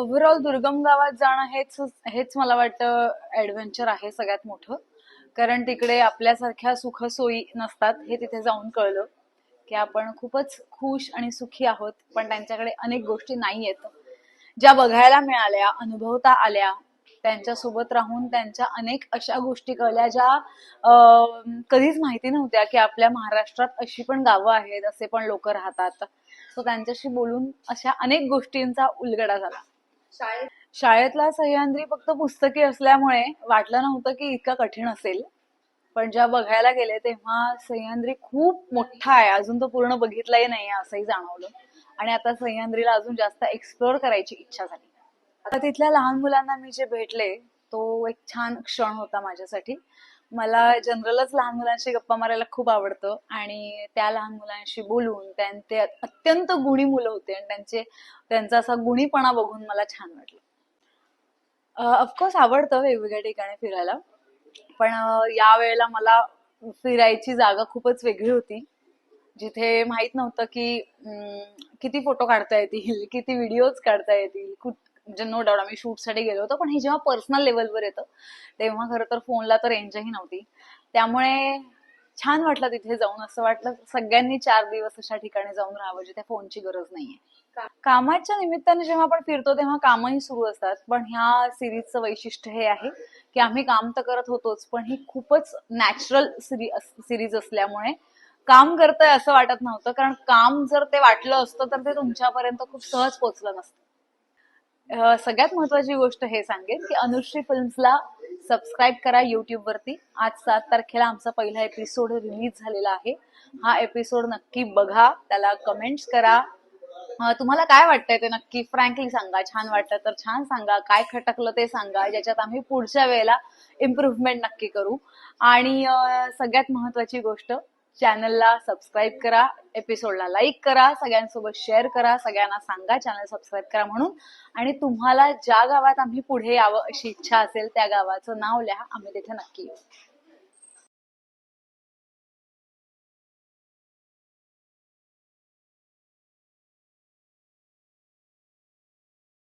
Overall दुर्गम गावात जाणं हेच हेच मला वाटतं ऍडव्हेंचर आहे सगळ्यात मोठं. कारण तिकडे आपल्यासारख्या सुखसोयी नसतात हे तिथे जाऊन कळलं की आपण खूपच खुश आणि सुखी आहोत पण त्यांच्याकडे अनेक गोष्टी नाही आहेत ज्या बघायला मिळाल्या अनुभवता आल्या त्यांच्यासोबत राहून त्यांच्या अनेक अशा गोष्टी कळल्या ज्या कधीच माहिती नव्हत्या की आपल्या महाराष्ट्रात अशी पण गावं आहेत असे पण लोक राहतात. सो त्यांच्याशी बोलून अशा अनेक गोष्टींचा उलगडा झाला. शाळेत? शाळेतला सह्याद्री फक्त पुस्तकी असल्यामुळे वाटलं नव्हतं की इतका कठीण असेल. पण जेव्हा बघायला गेले तेव्हा सह्याद्री खूप मोठा आहे. अजून तो पूर्ण बघितलाही नाही असंही जाणवलं. आणि आता सह्याद्रीला अजून जास्त एक्सप्लोअर करायची इच्छा झाली. आता तिथल्या लहान मुलांना मी जे भेटले तो एक छान क्षण होता माझ्यासाठी. मला जनरलच लहान मुलांशी गप्पा मारायला खूप आवडतं आणि त्या लहान मुलांशी बोलून त्यांचे अत्यंत गुणी मुलं होते आणि त्यांचे त्यांचा असा गुणीपणा बघून मला छान वाटलं. ऑफकोर्स आवडतं वेगवेगळ्या ठिकाणी फिरायला पण या वेळेला मला फिरायची जागा खूपच वेगळी होती. जिथे माहीत नव्हतं की किती फोटो काढता येतील किती व्हिडिओज काढता येतील कुठ म्हणजे नो डाऊट आम्ही शूटसाठी गेलो होतो पण हे जेव्हा पर्सनल लेवलवर येतं तेव्हा खरं तर फोनला तर रेंजही नव्हती. त्यामुळे छान वाटलं तिथे जाऊन असं वाटलं सगळ्यांनी चार दिवस अशा ठिकाणी जाऊन राहावं जिथे फोनची गरज नाहीये. कामाच्या निमित्ताने जेव्हा आपण फिरतो तेव्हा कामही सुरू असतात पण ह्या सिरीजचं वैशिष्ट्य हे आहे की आम्ही काम तर करत होतोच पण ही खूपच नॅचरल सिरीज असल्यामुळे काम करतंय असं वाटत नव्हतं कारण काम जर ते वाटलं असतं तर ते तुमच्यापर्यंत खूप सहज पोहोचलं नसतं. सगळ्यात महत्वाची गोष्ट हे सांगेन की अनुश्री फिल्म्सला सबस्क्राईब करा युट्यूब वरती. आज सात तारखेला आमचा पहिला एपिसोड रिलीज झालेला आहे. हा एपिसोड नक्की बघा त्याला कमेंट्स करा. तुम्हाला काय वाटतंय ते नक्की? फ्रँकली सांगा छान वाटतं तर छान सांगा. काय खटकलं ते सांगा. ज्याच्यात आम्ही पुढच्या वेळेला इम्प्रुव्हमेंट नक्की करू. आणि सगळ्यात महत्वाची गोष्ट चॅनलला सबस्क्राईब करा एपिसोडला लाईक करा सगळ्यांसोबत शेअर करा सगळ्यांना सांगा चॅनल सबस्क्राईब करा म्हणून. आणि तुम्हाला ज्या गावात आम्ही पुढे यावं अशी इच्छा असेल त्या गावाचं नाव लिहा आम्ही तिथे नक्की येऊ.